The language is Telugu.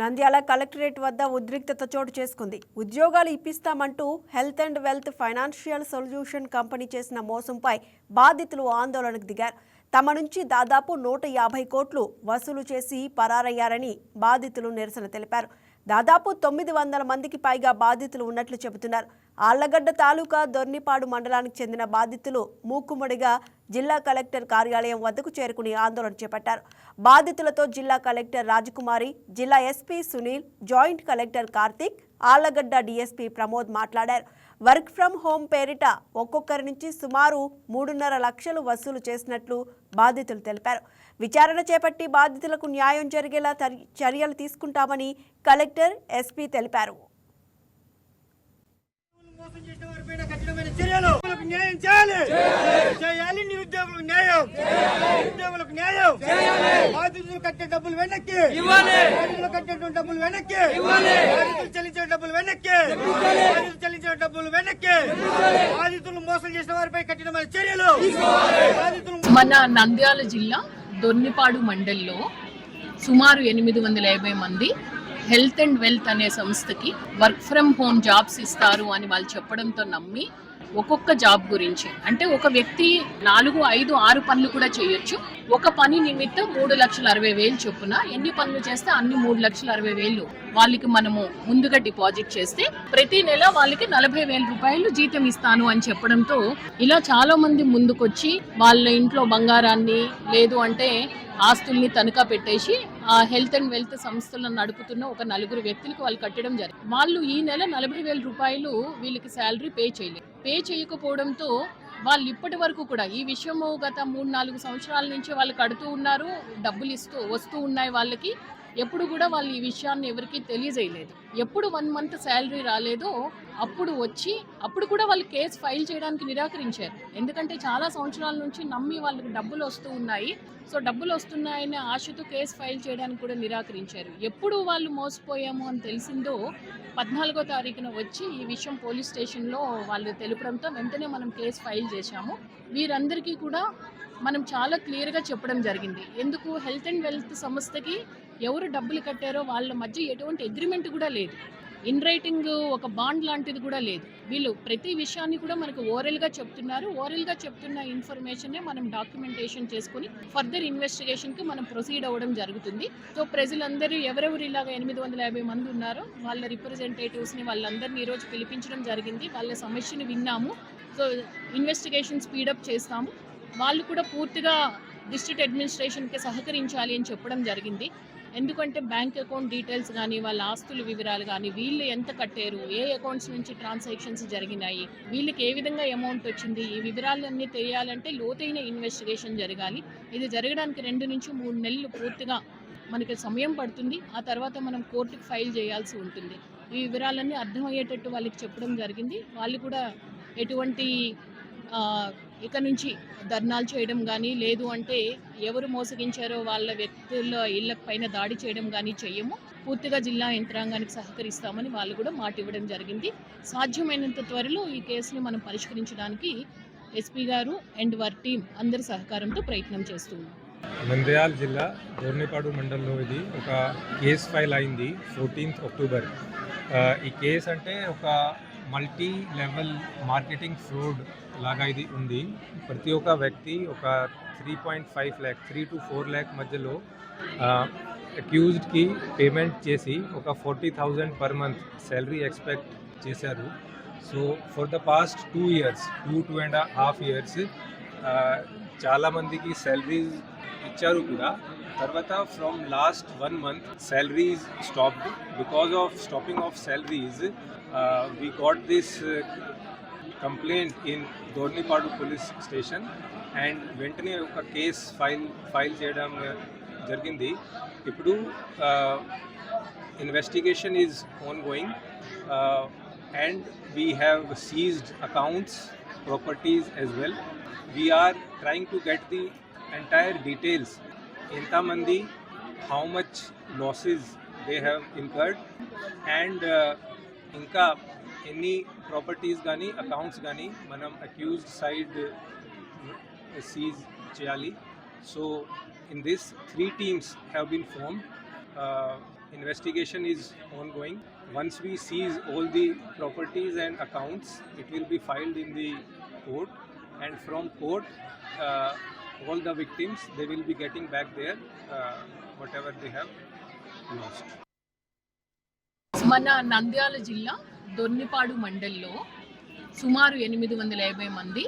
నంద్యాల కలెక్టరేట్ వద్ద ఉద్రిక్తత చోటు చేసుకుంది. ఉద్యోగాలు ఇప్పిస్తామంటూ health and wealth financial solution company చేసిన మోసంపై బాధితులు ఆందోళనకు దిగారు. తమ నుంచి దాదాపు నూట యాభై కోట్లు వసూలు చేసి పరారయ్యారని బాధితులు నిరసన తెలిపారు. దాదాపు తొమ్మిది వందల మందికి పైగా బాధితులు ఉన్నట్లు చెబుతున్నారు. ఆళ్ళగడ్డ తాలూకా దొర్నిపాడు మండలానికి చెందిన బాధితులు మూకుమ్మడిగా జిల్లా కలెక్టర్ కార్యాలయం వద్దకు చేరుకుని ఆందోళన చేపట్టారు. బాధితులతో జిల్లా కలెక్టర్ రాజకుమారి జిల్లా SP Sunil joint collector Karthik Allagadda DSP Pramod మాట్లాడారు. వర్క్ ఫ్రం హోం పేరిట ఒక్కొక్కరి నుంచి సుమారు మూడున్నర లక్షలు వసూలు చేసినట్లు బాధితులు తెలిపారు. విచారణ చేపట్టి బాధితులకు న్యాయం జరిగేలా చర్యలు తీసుకుంటామని కలెక్టర్ ఎస్పీ తెలిపారు. మోసం చేసిన వారిపైన కఠినమైన చర్యలు ఉద్యోగులకు న్యాయం చేయాలి. చేయాలి. నిరుద్యోగులకు న్యాయం. నిరుద్యోగులకు న్యాయం. బాధితులు కట్టే డబ్బులు వెనక్కి. బాధితులు కట్టే డబ్బులు వెనక్కి. బాధితులు చెల్లించిన డబ్బులు వెనక్కి. బాధితులు చెల్లించిన డబ్బులు వెనక్కి. బాధితులు మోసం చేసిన వారిపై కఠినమైన చర్యలు. బాధితులు మన నంద్యాల జిల్లా దొర్నిపాడు మండల్లో సుమారు ఎనిమిది వందల యాభై మంది హెల్త్ అండ్ వెల్త్ అనే సంస్థకి వర్క్ ఫ్రమ్ హోమ్ జాబ్స్ ఇస్తారు అని వాళ్ళు చెప్పడంతో నమ్మి ఒక్కొక్క జాబ్ గురించి. అంటే ఒక వ్యక్తి నాలుగు ఐదు ఆరు పనులు కూడా చేయొచ్చు. ఒక పని నిమిత్తం మూడు లక్షల అరవై వేలు చొప్పున ఎన్ని పనులు చేస్తే అన్ని మూడు లక్షల అరవై వేలు వాళ్ళకి మనము ముందుగా డిపాజిట్ చేస్తే ప్రతి నెల వాళ్ళకి నలభై వేల రూపాయలు జీతం ఇస్తాను అని చెప్పడంతో ఇలా చాలా మంది ముందుకొచ్చి వాళ్ళ ఇంట్లో బంగారాన్ని లేదు అంటే ఆస్తుల్ని తనఖా పెట్టేసి హెల్త్ అండ్ వెల్త్ సంస్థలను నడుపుతున్న ఒక నలుగురు వ్యక్తులకు వాళ్ళు కట్టడం జరిగింది. వాళ్ళు ఈ నెల నలభై వేల రూపాయలు వీళ్ళకి శాలరీ పే చేయలేదు. పే చేయకపోవడంతో వాళ్ళు ఇప్పటి వరకు కూడా ఈ విషయము గత మూడు నాలుగు సంవత్సరాల నుంచి వాళ్ళు కడుతూ ఉన్నారు. డబ్బులు ఇస్తూ వస్తూ ఉన్నాయి వాళ్ళకి. ఎప్పుడు కూడా వాళ్ళు ఈ విషయాన్ని ఎవరికీ తెలియజేయలేదు. ఎప్పుడు వన్ మంత్ శాలరీ రాలేదో అప్పుడు వచ్చి అప్పుడు కూడా వాళ్ళు కేసు ఫైల్ చేయడానికి నిరాకరించారు. ఎందుకంటే చాలా సంవత్సరాల నుంచి నమ్మి వాళ్ళకి డబ్బులు వస్తూ ఉన్నాయి. సో డబ్బులు వస్తున్నాయనే ఆశతో కేసు ఫైల్ చేయడానికి కూడా నిరాకరించారు. ఎప్పుడు వాళ్ళు మోసపోయాము అని తెలిసిందో పద్నాలుగో తారీఖున వచ్చి ఈ విషయం పోలీస్ స్టేషన్లో వాళ్ళు తెలుపడంతో వెంటనే మనం కేసు ఫైల్ చేశాము. వీరందరికీ కూడా మనం చాలా క్లియర్గా చెప్పడం జరిగింది. ఎందుకు? హెల్త్ అండ్ వెల్త్ సంస్థకి ఎవరు డబ్బులు కట్టారో వాళ్ళ మధ్య ఎటువంటి అగ్రిమెంట్ కూడా లేదు. ఇన్ రైటింగ్ ఒక బాండ్ లాంటిది కూడా లేదు. వీళ్ళు ప్రతి విషయాన్ని కూడా మనకు ఓరల్గా చెప్తున్నారు. ఓరల్గా చెప్తున్న ఇన్ఫర్మేషన్నే మనం డాక్యుమెంటేషన్ చేసుకుని ఫర్దర్ ఇన్వెస్టిగేషన్కి మనం ప్రొసీడ్ అవ్వడం జరుగుతుంది. సో ప్రజలందరూ ఎవరెవరు ఇలాగ ఎనిమిది వందల యాభై మంది ఉన్నారో వాళ్ళ రిప్రజెంటేటివ్స్ని వాళ్ళందరినీ ఈరోజు పిలిపించడం జరిగింది. వాళ్ళ సమస్యను విన్నాము. సో ఇన్వెస్టిగేషన్ స్పీడప్ చేస్తాము. వాళ్ళు కూడా పూర్తిగా డిస్ట్రిక్ట్ అడ్మినిస్ట్రేషన్కి సహకరించాలి అని చెప్పడం జరిగింది. ఎందుకంటే బ్యాంక్ అకౌంట్ డీటెయిల్స్ కానీ వాళ్ళ ఆస్తుల వివరాలు కానీ వీళ్ళు ఎంత కట్టారు ఏ అకౌంట్స్ నుంచి ట్రాన్సాక్షన్స్ జరిగినాయి వీళ్ళకి ఏ విధంగా అమౌంట్ వచ్చింది ఈ వివరాలన్నీ తెలియాలంటే లోతైన ఇన్వెస్టిగేషన్ జరగాలి. ఇది జరగడానికి రెండు నుంచి మూడు నెలలు పూర్తిగా మనకి సమయం పడుతుంది. ఆ తర్వాత మనం కోర్టుకి ఫైల్ చేయాల్సి ఉంటుంది. ఈ వివరాలన్నీ అర్థమయ్యేటట్టు వాళ్ళకి చెప్పడం జరిగింది. వాళ్ళు కూడా ఎటువంటి ఇక నుంచి ధర్నాలు చేయడం కానీ లేదు అంటే ఎవరు మోసగించారో వాళ్ళ వ్యక్తుల ఇళ్ళ పైన దాడి చేయడం కానీ చేయము. పూర్తిగా జిల్లా యంత్రాంగానికి సహకరిస్తామని వాళ్ళు కూడా మాట ఇవ్వడం జరిగింది. సాధ్యమైనంత త్వరలో ఈ కేసుని మనం పరిష్కరించడానికి ఎస్పీ గారు అండ్ వారి టీం అందరి సహకారంతో ప్రయత్నం చేస్తున్నాం. నంద్యాల జిల్లా దోర్నిపాడు మండలంలో ఇది ఒక కేస్ ఫైల్ అయింది ఫోర్టీన్త్ అక్టోబర్. ఈ కేస్ అంటే ఒక మల్టీ లెవెల్ మార్కెటింగ్ ఫ్రోడ్ లాగా ఇది ఉంది. ప్రతి ఒక్క వ్యక్తి ఒక three point five lakh three to four lakh మధ్యలో అక్యూజ్డ్కి పేమెంట్ చేసి ఒక forty thousand per month salary expect చేశారు. So for the past two years two two and half years చాలామందికి శాలరీస్ ఇచ్చారు కూడా. తర్వాత from last one month salaries stopped because of stopping of salaries we got this complaint in Dornipadu police station and వెంటనే ఒక కేస్ ఫైల్ ఫైల్ చేయడం జరిగింది ఇప్పుడు investigation is ongoing and we have seized accounts, properties as well. We are trying to get the entire details. Intamandi, how much losses they have incurred, and uh, ఇంకా ఎన్ని ప్రాపర్టీస్ కానీ అకౌంట్స్ కానీ మనం అక్యూజ్డ్ సైడ్ సీజ్ చేయాలి so in this three teams have been form investigation is ongoing. Once we seize all the properties and accounts, it will be filed in the court, and from court, uh, all the victims they will be getting back their uh, whatever they have lost. మన నంద్యాల జిల్లా దొన్నిపాడు మండల్లో సుమారు ఎనిమిది వందల యాభై మంది